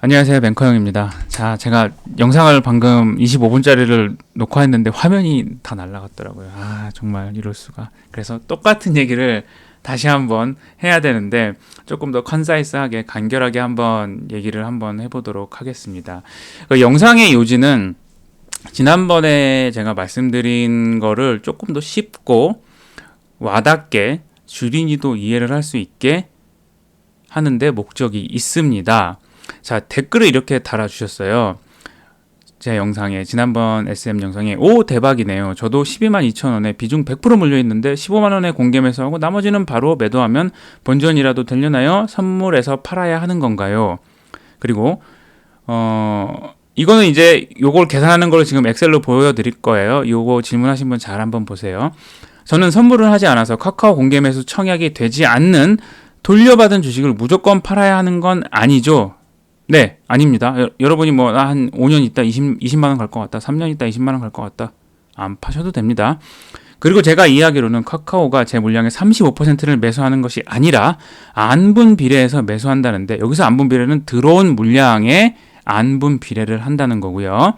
안녕하세요. 뱅커 형입니다. 자 제가 영상을 방금 25분짜리를 녹화했는데 화면이 다 날라갔더라고요. 아 정말 이럴 수가. 그래서 똑같은 얘기를 다시 한번 해야 되는데 조금 더 컨사이스하게 간결하게 한번 얘기를 한번 해보도록 하겠습니다. 그 영상의 요지는 지난번에 제가 말씀드린 거를 조금 더 쉽고 와닿게 주린이도 이해를 할 수 있게 하는데 목적이 있습니다. 자, 댓글을 이렇게 달아주셨어요. 제 영상에, 지난번 SM 영상에, 오, 대박이네요. 저도 12만 2천 원에 비중 100% 물려 있는데 15만 원에 공개 매수하고 나머지는 바로 매도하면 본전이라도 되려나요? 선물에서 팔아야 하는 건가요? 그리고, 어, 이거는 이제 요걸 계산하는 걸 지금 엑셀로 보여드릴 거예요. 요거 질문하신 분 잘 한번 보세요. 저는 선물을 하지 않아서 카카오 공개 매수 청약이 되지 않는 돌려받은 주식을 무조건 팔아야 하는 건 아니죠. 네, 아닙니다. 여, 여러분이 뭐 한 5년 있다 20, 20만 원 갈 것 같다. 3년 있다 20만 원 갈 것 같다. 안 파셔도 됩니다. 그리고 제가 이야기로는 카카오가 제 물량의 35%를 매수하는 것이 아니라 안분 비례해서 매수한다는데 여기서 안분 비례는 들어온 물량의 안분 비례를 한다는 거고요.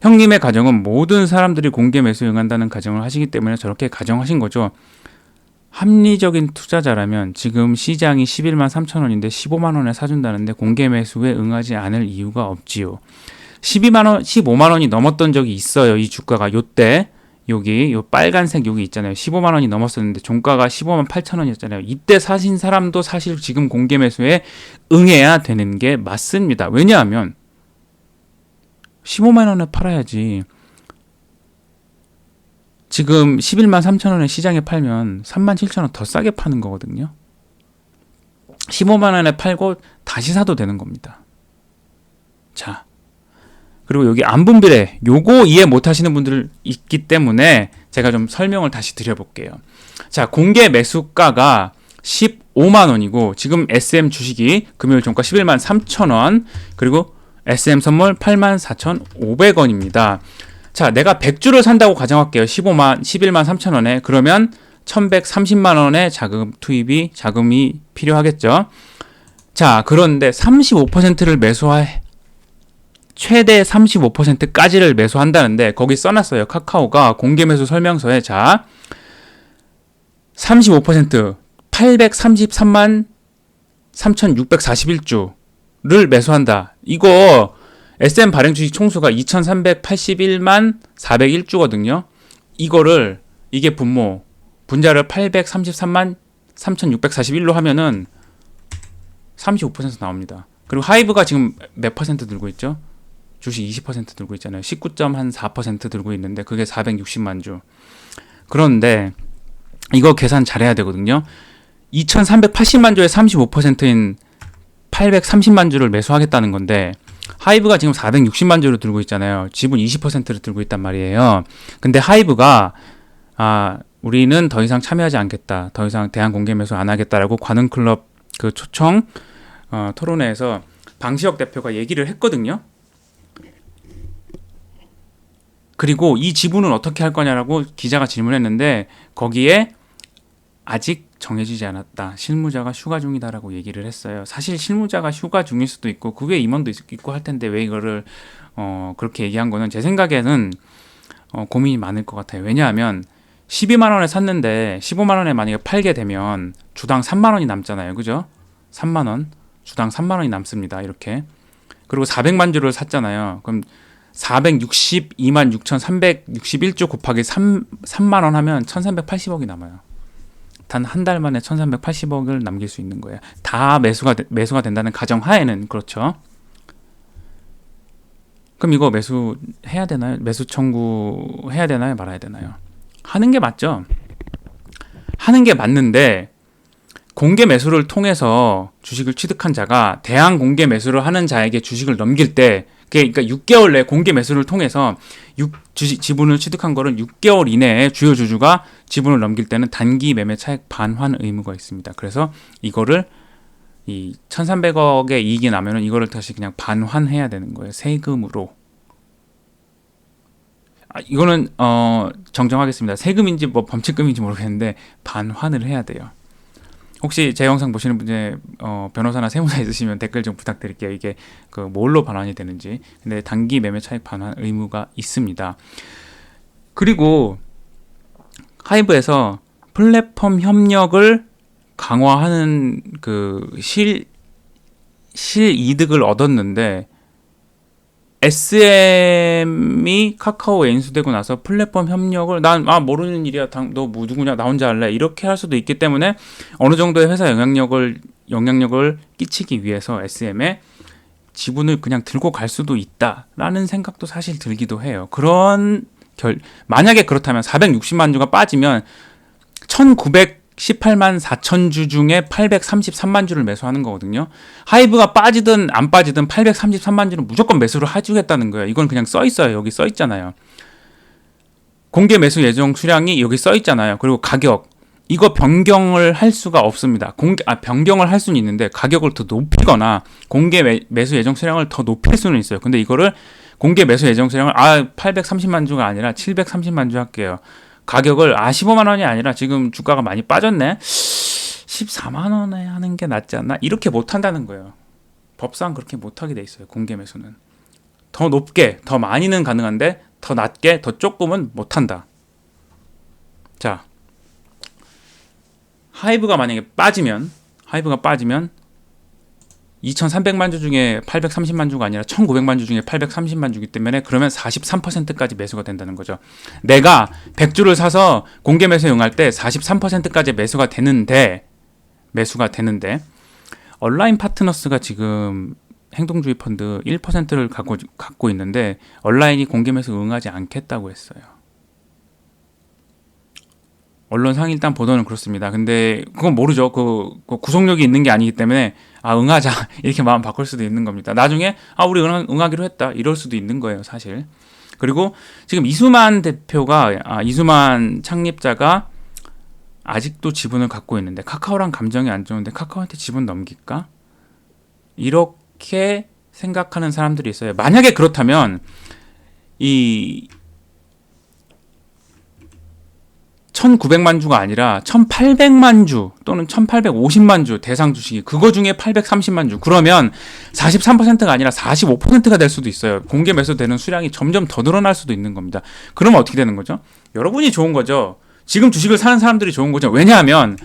형님의 가정은 모든 사람들이 공개 매수 응한다는 가정을 하시기 때문에 저렇게 가정하신 거죠. 합리적인 투자자라면 지금 시장이 11만 3천 원인데 15만 원에 사준다는데 공개 매수에 응하지 않을 이유가 없지요. 12만 원, 15만 원이 넘었던 적이 있어요. 이 주가가 요때 여기 요 빨간색 여기 있잖아요. 15만 원이 넘었었는데 종가가 15만 8천 원이었잖아요. 이때 사신 사람도 사실 지금 공개 매수에 응해야 되는 게 맞습니다. 왜냐하면 15만 원에 팔아야지. 지금 11만 3천 원에 시장에 팔면 3만 7천 원 더 싸게 파는 거거든요. 15만 원에 팔고 다시 사도 되는 겁니다. 자. 그리고 여기 안분비례 요거 이해 못 하시는 분들 있기 때문에 제가 좀 설명을 다시 드려볼게요. 자, 공개 매수가가 15만 원이고 지금 SM 주식이 금요일 종가 11만 3천 원 그리고 SM 선물 84,500원입니다. 자, 내가 100주를 산다고 가정할게요. 15만, 11만 3천 원에. 그러면 1130만 원의 자금 투입이, 자금이 필요하겠죠. 자, 그런데 35%를 매수해, 최대 35%까지를 매수한다는데, 거기 써놨어요. 카카오가 공개 매수 설명서에, 자, 35%, 833만 3641주를 매수한다. 이거 SM 발행 주식 총수가 2381만 401주거든요. 이거를 이게 분모 분자를 833만 3641로 하면은 35% 나옵니다. 그리고 하이브가 지금 몇 퍼센트 들고 있죠? 주식 20% 들고 있잖아요. 19.4% 들고 있는데 그게 460만 주. 그런데 이거 계산 잘해야 되거든요. 2380만 주의 35%인 830만 주를 매수하겠다는 건데 하이브가 지금 460만 주를 들고 있잖아요. 지분 20%를 들고 있단 말이에요. 근데 하이브가 아 우리는 더 이상 참여하지 않겠다. 더 이상 대한 공개 매수 안 하겠다라고 관훈 클럽 그 초청 어, 토론회에서 방시혁 대표가 얘기를 했거든요. 그리고 이 지분은 어떻게 할 거냐라고 기자가 질문했는데 거기에 아직 정해지지 않았다. 실무자가 휴가 중이다라고 얘기를 했어요. 사실 실무자가 휴가 중일 수도 있고 그 외에 임원도 있고 할 텐데 왜 이거를 어 그렇게 얘기한 거는 제 생각에는 어 고민이 많을 것 같아요. 왜냐하면 12만 원에 샀는데 15만 원에 만약에 팔게 되면 주당 3만 원이 남잖아요. 그죠? 3만 원. 주당 3만 원이 남습니다. 이렇게. 그리고 400만 주를 샀잖아요. 그럼 462만 6,361주 곱하기 3, 3만 원 하면 1,380억이 남아요. 단 한 달 만에 1,380억을 남길 수 있는 거예요. 다 매수가 매수가 된다는 가정 하에는 그렇죠. 그럼 이거 매수 해야 되나요? 매수 청구 해야 되나요? 말아야 되나요? 하는 게 맞죠. 하는 게 맞는데 공개 매수를 통해서 주식을 취득한 자가 대항 공개 매수를 하는 자에게 주식을 넘길 때 그러니까 6개월 내 공개 매수를 통해서 6 주식 지분을 취득한 거를 6개월 이내에 주요 주주가 지분을 넘길 때는 단기 매매 차익 반환 의무가 있습니다. 그래서 이거를 이 1,300억의 이익이 나면은 이거를 다시 그냥 반환해야 되는 거예요. 세금으로. 아, 이거는 어 정정하겠습니다. 세금인지 뭐 범칙금인지 모르겠는데 반환을 해야 돼요. 혹시 제 영상 보시는 분 중에 어, 변호사나 세무사 있으시면 댓글 좀 부탁드릴게요. 이게 그 뭘로 반환이 되는지. 근데 단기 매매 차익 반환 의무가 있습니다. 그리고 하이브에서 플랫폼 협력을 강화하는 그 실 실 이득을 얻었는데 SM이 카카오에 인수되고 나서 플랫폼 협력을 난 아 모르는 일이야. 당, 너뭐 누구냐? 나 혼자 할래. 이렇게 할 수도 있기 때문에 어느 정도의 회사 영향력을 영향력을 끼치기 위해서 SM에 지분을 그냥 들고 갈 수도 있다라는 생각도 사실 들기도 해요. 그런 결 만약에 그렇다면 460만 주가 빠지면 1918만 4천 주 중에 833만 주를 매수하는 거거든요. 하이브가 빠지든 안 빠지든 833만 주는 무조건 매수를 해주겠다는 거예요. 이건 그냥 써 있어요. 여기 써 있잖아요. 공개 매수 예정 수량이 여기 써 있잖아요. 그리고 가격 이거 변경을 할 수가 없습니다. 공개 아 변경을 할 수는 있는데 가격을 더 높이거나 공개 매, 매수 예정 수량을 더 높일 수는 있어요. 근데 이거를 공개 매수 예정 수량을 아 830만 주가 아니라 730만 주 할게요. 가격을 아 15만 원이 아니라 지금 주가가 많이 빠졌네. 14만 원에 하는 게 낫지 않나? 이렇게 못 한다는 거예요. 법상 그렇게 못 하게 돼 있어요. 공개 매수는. 더 높게, 더 많이는 가능한데 더 낮게, 더 조금은 못 한다. 자. 하이브가 만약에 빠지면 하이브가 빠지면 2,300만 주 중에 830만 주가 아니라 1,900만 주 중에 830만 주기 때문에 그러면 43%까지 매수가 된다는 거죠. 내가 100주를 사서 공개 매수에 응할 때 43%까지 매수가 되는데 매수가 되는데 온라인 파트너스가 지금 행동주의 펀드 1%를 갖고 갖고 있는데 온라인이 공개 매수 응하지 않겠다고 했어요. 언론상 일단 보도는 그렇습니다. 근데 그건 모르죠. 그, 그 구속력이 있는 게 아니기 때문에 아 응하자 이렇게 마음 바꿀 수도 있는 겁니다. 나중에 아 우리 응, 응하기로 했다 이럴 수도 있는 거예요, 사실. 그리고 지금 이수만 대표가 아 이수만 창립자가 아직도 지분을 갖고 있는데 카카오랑 감정이 안 좋은데 카카오한테 지분 넘길까? 이렇게 생각하는 사람들이 있어요. 만약에 그렇다면 이 1900만 주가 아니라 1800만 주 또는 1850만 주 대상 주식이 그거 중에 830만 주 그러면 43%가 아니라 45%가 될 수도 있어요. 공개 매수되는 수량이 점점 더 늘어날 수도 있는 겁니다. 그러면 어떻게 되는 거죠? 여러분이 좋은 거죠. 지금 주식을 사는 사람들이 좋은 거죠. 왜냐하면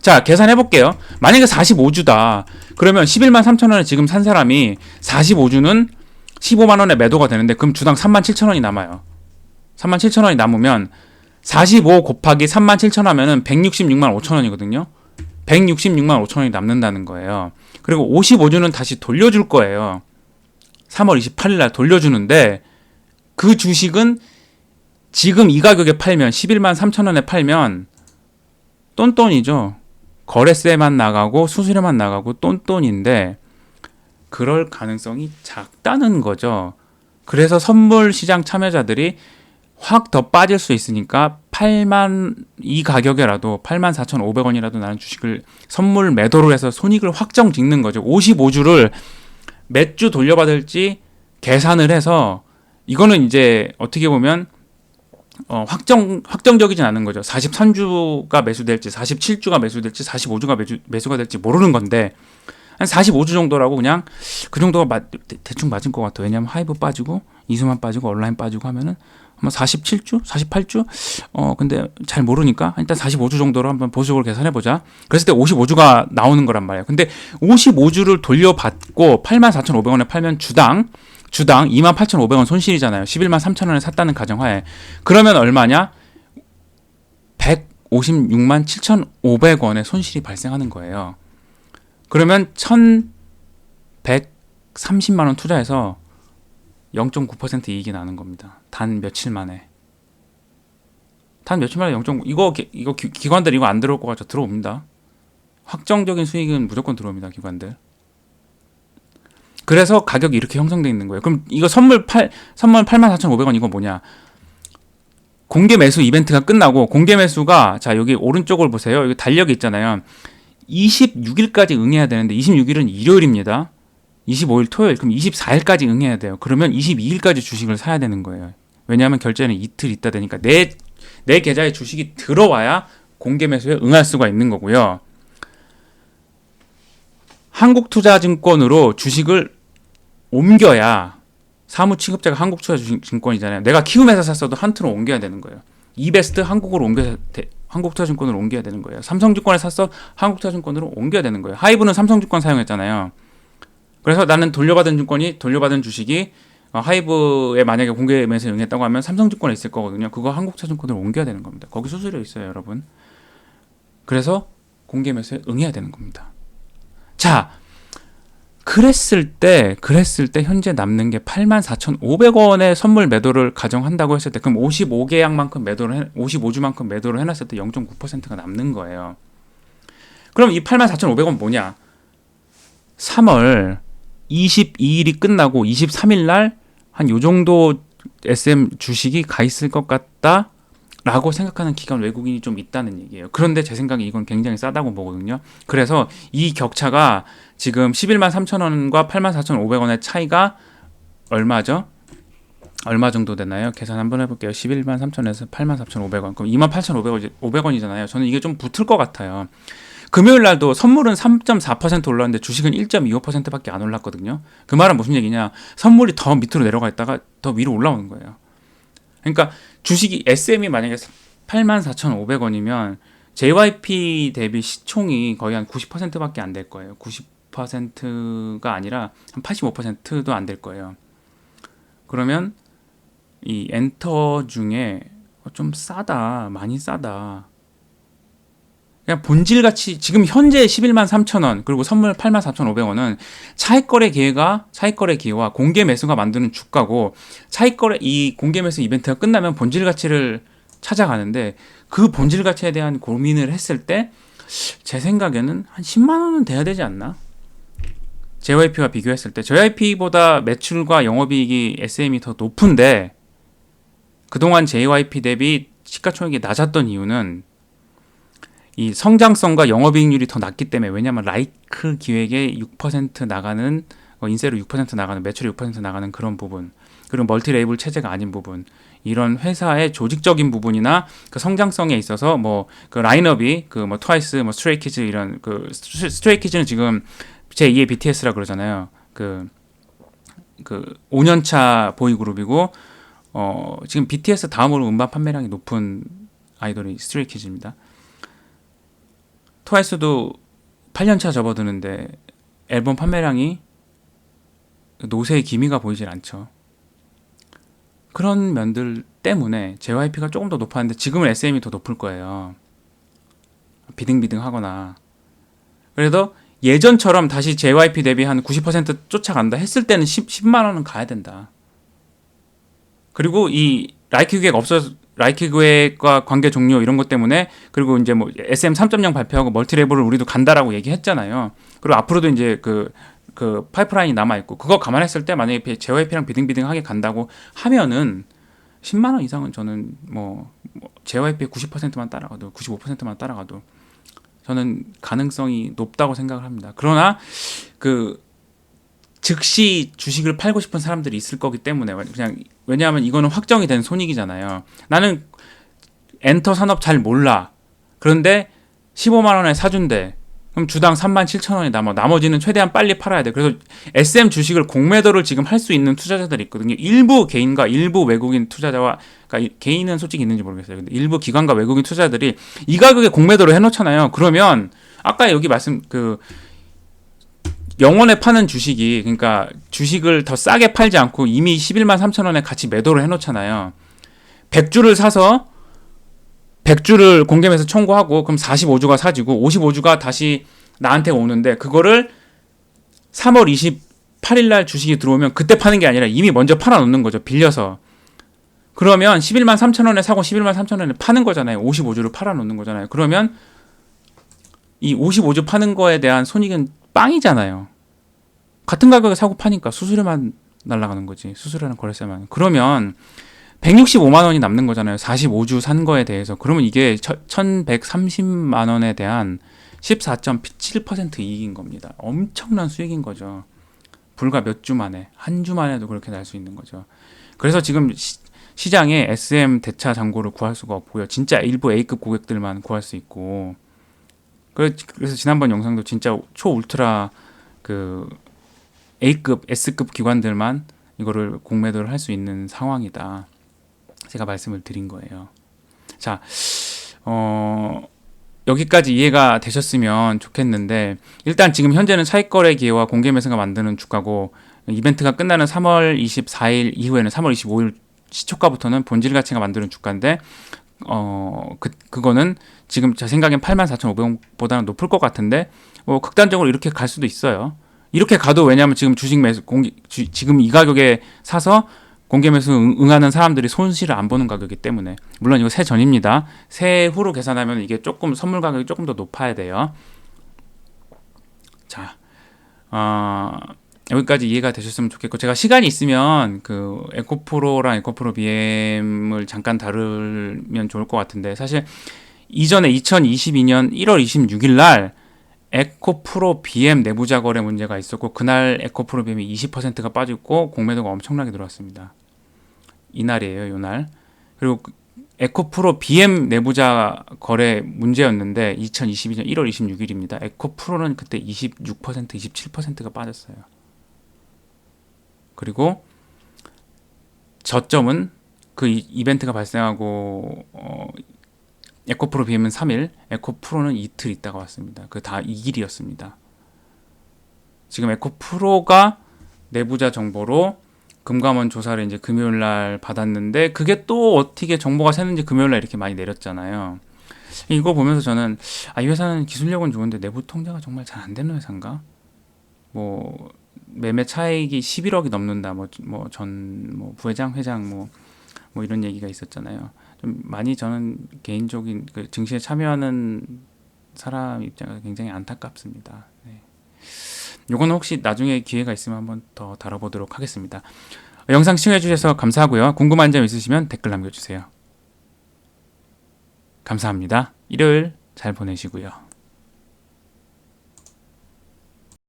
자, 계산해 볼게요. 만약에 45주다. 그러면 11만 3천 원에 지금 산 사람이 45주는 15만 원에 매도가 되는데 그럼 주당 3만 7천 원이 남아요. 3만 7천 원이 남으면 45 곱하기 3만 7천 하면은 166만 5천 원이거든요. 166만 5천 원이 남는다는 거예요. 그리고 55주는 다시 돌려줄 거예요. 3월 28일 날 돌려주는데 그 주식은 지금 이 가격에 팔면 11만 3천 원에 팔면 똔똔이죠. 거래세만 나가고 수수료만 나가고 똔똔인데 그럴 가능성이 작다는 거죠. 그래서 선물 시장 참여자들이 확 더 빠질 수 있으니까 8만 이 가격에라도 8만 4,500원이라도 나는 주식을 선물 매도를 해서 손익을 확정 짓는 거죠. 55주를 몇 주 돌려받을지 계산을 해서 이거는 이제 어떻게 보면 어, 확정 확정적이진 않은 거죠. 43주가 매수될지 47주가 매수될지 45주가 매주, 매수가 될지 모르는 건데 한 45주 정도라고 그냥 그 정도가 마, 대, 충 맞을 것 같아요. 왜냐하면 하이브 빠지고 이수만 빠지고 온라인 빠지고 하면은 아마 47주, 48주. 어 근데 잘 모르니까 일단 45주 정도로 한번 보수적으로 계산해 보자. 그랬을 때 55주가 나오는 거란 말이에요. 근데 55주를 돌려받고 84,500원에 팔면 주당 주당 28,500원 손실이잖아요. 11만 3천원에 샀다는 가정하에. 그러면 얼마냐? 156만 7,500원의 손실이 발생하는 거예요. 그러면 1,130만 원 투자해서 0.9% 이익이 나는 겁니다. 단 며칠 만에. 단 며칠 만에 0. 이거 이거 기, 관들 이거 안 들어올 것 같죠? 들어옵니다. 확정적인 수익은 무조건 들어옵니다. 기관들. 그래서 가격이 이렇게 형성돼 있는 거예요. 그럼 이거 선물 8 선물 84,500원 이거 뭐냐? 공개 매수 이벤트가 끝나고 공개 매수가 자 여기 오른쪽을 보세요. 여기 달력이 있잖아요. 26일까지 응해야 되는데 26일은 일요일입니다. 25일 토요일 그럼 24일까지 응해야 돼요. 그러면 22일까지 주식을 사야 되는 거예요. 왜냐하면 결제는 이틀 있다 되니까 내 내 계좌에 주식이 들어와야 공개 매수에 응할 수가 있는 거고요. 한국투자증권으로 주식을 옮겨야 사무 취급자가 한국투자증권이잖아요. 내가 키움에서 샀어도 한트로 옮겨야 되는 거예요. 이베스트 한국으로 옮겨 한국투자증권으로 옮겨야 되는 거예요. 삼성증권에 샀어 한국투자증권으로 옮겨야 되는 거예요. 하이브는 삼성증권 사용했잖아요. 그래서 나는 돌려받은 증권이 돌려받은 주식이 어, 하이브에 만약에 공개 매수 응했다고 하면 삼성증권에 있을 거거든요. 그거 한국투자증권으로 옮겨야 되는 겁니다. 거기 수수료 있어요, 여러분. 그래서 공개 매수에 응해야 되는 겁니다. 자, 그랬을 때, 그랬을 때 현재 남는 게 84,500원의 선물 매도를 가정한다고 했을 때, 그럼 55계약만큼 매도를, 해, 55주만큼 매도를 해놨을 때 0.9%가 남는 거예요. 그럼 이 84,500원 뭐냐? 3월 22일이 끝나고 23일 날 한 요 정도 SM 주식이 가 있을 것 같다. 라고 생각하는 기관 외국인이 좀 있다는 얘기예요. 그런데 제 생각에 이건 굉장히 싸다고 보거든요. 그래서 이 격차가 지금 11만 3천 원과 8만 4천 500원의 차이가 얼마죠? 얼마 정도 되나요? 계산 한번 해볼게요. 11만 3천에서 8만 4천 500원. 그럼 2만 8천 500원, 500원이잖아요. 저는 이게 좀 붙을 것 같아요. 금요일 날도 선물은 3.4% 올랐는데 주식은 1.25%밖에 안 올랐거든요. 그 말은 무슨 얘기냐? 선물이 더 밑으로 내려가 있다가 더 위로 올라오는 거예요. 그러니까 주식이 SM이 만약에 84,500원이면 JYP 대비 시총이 거의 한 90%밖에 안 될 거예요. 90%가 아니라 한 85%도 안 될 거예요. 그러면 이 엔터 중에 좀 싸다, 많이 싸다. 그냥 본질 가치 지금 현재 11만 3천 원 그리고 선물 8만 4,500원은 차익 거래 기회가 차익 거래 기회와 공개 매수가 만드는 주가고 차익 거래 이 공개 매수 이벤트가 끝나면 본질 가치를 찾아가는데 그 본질 가치에 대한 고민을 했을 때 제 생각에는 한 10만 원은 돼야 되지 않나? JYP와 비교했을 때 JYP보다 매출과 영업이익이 SM이 더 높은데 그동안 JYP 대비 시가총액이 낮았던 이유는 이 성장성과 영업이익률이 더 낮기 때문에 왜냐하면 라이크 기획에 6% 나가는 어, 인세로 6% 나가는 매출이 6% 나가는 그런 부분 그리고 멀티 레이블 체제가 아닌 부분 이런 회사의 조직적인 부분이나 그 성장성에 있어서 뭐 그 라인업이 그 뭐 트와이스 뭐 스트레이키즈 이런 그 스트레이키즈는 지금 제 2의 BTS라 그러잖아요. 그, 그 5년차 보이그룹이고 어, 지금 BTS 다음으로 음반 판매량이 높은 아이돌이 스트레이키즈입니다. 트와이스도 8년차 접어드는데 앨범 판매량이 노세의 기미가 보이질 않죠. 그런 면들 때문에 JYP가 조금 더 높았는데 지금은 SM이 더 높을 거예요. 비등비등하거나. 그래도 예전처럼 다시 JYP 대비 한 90% 쫓아간다 했을 때는 10, 10만 원은 가야 된다. 그리고 이 라이크 기획 없어 라이크 기획과 관계 종료 이런 것 때문에 그리고 이제 뭐 SM 3.0 발표하고 멀티레블을 우리도 간다라고 얘기했잖아요. 그리고 앞으로도 이제 그, 그 파이프라인이 남아 있고 그거 감안했을 때 만약에 JYP랑 비등비등하게 간다고 하면은 10만 원 이상은 저는 뭐, 뭐 JYP의 90%만 따라가도 95%만 따라가도 저는 가능성이 높다고 생각을 합니다. 그러나 그 즉시 주식을 팔고 싶은 사람들이 있을 거기 때문에 그냥 왜냐하면 이거는 확정이 된 손익이잖아요. 나는 엔터 산업 잘 몰라. 그런데 15만 원에 사준대. 그럼 주당 3만 7천 원이 남아. 나머지는 최대한 빨리 팔아야 돼. 그래서 SM 주식을 공매도를 지금 할 수 있는 투자자들이 있거든요. 일부 개인과 일부 외국인 투자자와 그러니까 개인은 솔직히 있는지 모르겠어요. 근데 일부 기관과 외국인 투자들이 이 가격에 공매도를 해놓잖아요. 그러면 아까 여기 말씀 그 영원에 파는 주식이 그러니까 주식을 더 싸게 팔지 않고 이미 11만 3천 원에 같이 매도를 해놓잖아요. 100주를 사서 100주를 공개매수 청구하고 그럼 45주가 사지고 55주가 다시 나한테 오는데 그거를 3월 28일 날 주식이 들어오면 그때 파는 게 아니라 이미 먼저 팔아 놓는 거죠. 빌려서. 그러면 11만 3천 원에 사고 11만 3천 원에 파는 거잖아요. 55주를 팔아 놓는 거잖아요. 그러면 이 55주 파는 거에 대한 손익은 빵이잖아요. 같은 가격에 사고 파니까 수수료만 날라가는 거지. 수수료랑 거래세만. 그러면 165만 원이 남는 거잖아요. 45주 산 거에 대해서. 그러면 이게 1130만 원에 대한 14.7% 이익인 겁니다. 엄청난 수익인 거죠. 불과 몇 주 만에, 한 주 만에도 그렇게 날 수 있는 거죠. 그래서 지금 시, 장에 SM 대차 잔고를 구할 수가 없고요. 진짜 일부 A급 고객들만 구할 수 있고. 그래서 지난번 영상도 진짜 초 울트라 그 A급, S급 기관들만 이거를 공매도를 할 수 있는 상황이다. 제가 말씀을 드린 거예요. 자, 어, 여기까지 이해가 되셨으면 좋겠는데 일단 지금 현재는 차익거래 기회와 공개 매수가 만드는 주가고 이벤트가 끝나는 3월 24일 이후에는 3월 25일 시초가부터는 본질 가치가 만드는 주가인데 어, 그, 그거는 지금 제 생각엔 84,500원보다는 높을 것 같은데 뭐 극단적으로 이렇게 갈 수도 있어요. 이렇게 가도 왜냐하면 지금 주식 매수 주, 지금 이 가격에 사서 공개 매수 응- 응하는 사람들이 손실을 안 보는 가격이기 때문에 물론 이거 새 전입니다. 새 후로 계산하면 이게 조금 선물 가격이 조금 더 높아야 돼요. 자, 어, 여기까지 이해가 되셨으면 좋겠고 제가 시간이 있으면 그 에코프로랑 에코프로 BM을 잠깐 다루면 좋을 것 같은데 사실 이전에 2022년 1월 26일 날 에코프로 BM 내부자 거래 문제가 있었고 그날 에코프로 BM이 20%가 빠졌고 공매도가 엄청나게 들어왔습니다. 이날이에요, 이날. 그리고 그 에코프로 BM 내부자 거래 문제였는데 2022년 1월 26일입니다. 에코프로는 그때 26%, 27%가 빠졌어요. 그리고 저점은 그 이- 이벤트가 발생하고 어, 에코프로 BM은 3일, 에코프로는 이틀 있다가 왔습니다. 그 다 2일이었습니다. 지금 에코프로가 내부자 정보로 금감원 조사를 이제 금요일 날 받았는데 그게 또 어떻게 정보가 새는지 금요일 날 이렇게 많이 내렸잖아요. 이거 보면서 저는 아, 이 회사는 기술력은 좋은데 내부 통제가 정말 잘 안 되는 회사인가? 뭐 매매 차익이 11억이 넘는다. 뭐 뭐전뭐 부회장, 회장 뭐뭐 이런 얘기가 있었잖아요. 좀 많이 저는 개인적인 그 증시에 참여하는 사람 입장에서 굉장히 안타깝습니다. 네. 요거는 혹시 나중에 기회가 있으면 한번 더 다뤄보도록 하겠습니다. 영상 시청해 주셔서 감사하고요. 궁금한 점 있으시면 댓글 남겨주세요. 감사합니다. 일요일 잘 보내시고요.